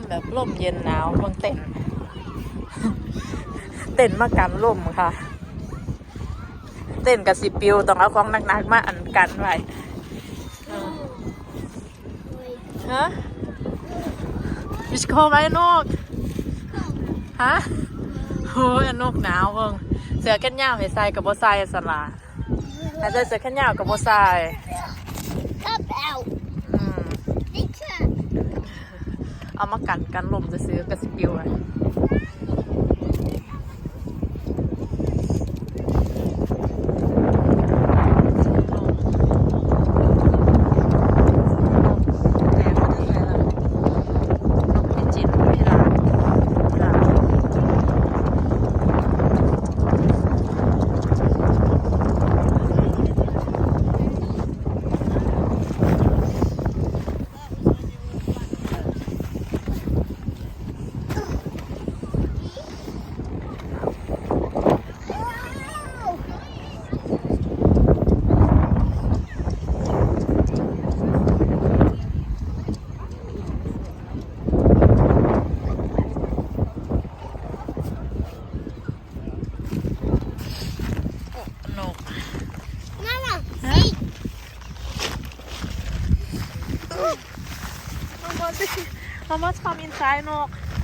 มแบบร่มเย็นหนาวเมืองเต้นเต้นมากันลมค่ะ เต้นกับสิปิวต้องเอาของหนักๆมาอันกันไว้ฮะวิชโคไหมนกฮะโอ้ยอันกหนาวเบิ่งเสือแขนยาวให้ใส่กับบ่ใส่สลาใส่เสือแขนยาวกับบ่ใส่ Up out. อืม Picture. เอามากันกันลมจะซื้อกระสิปิวอะแหน่มาถึงไหนแล้วนกพิจิตรพิราบพิราบนก Mama, see? เอามาสิ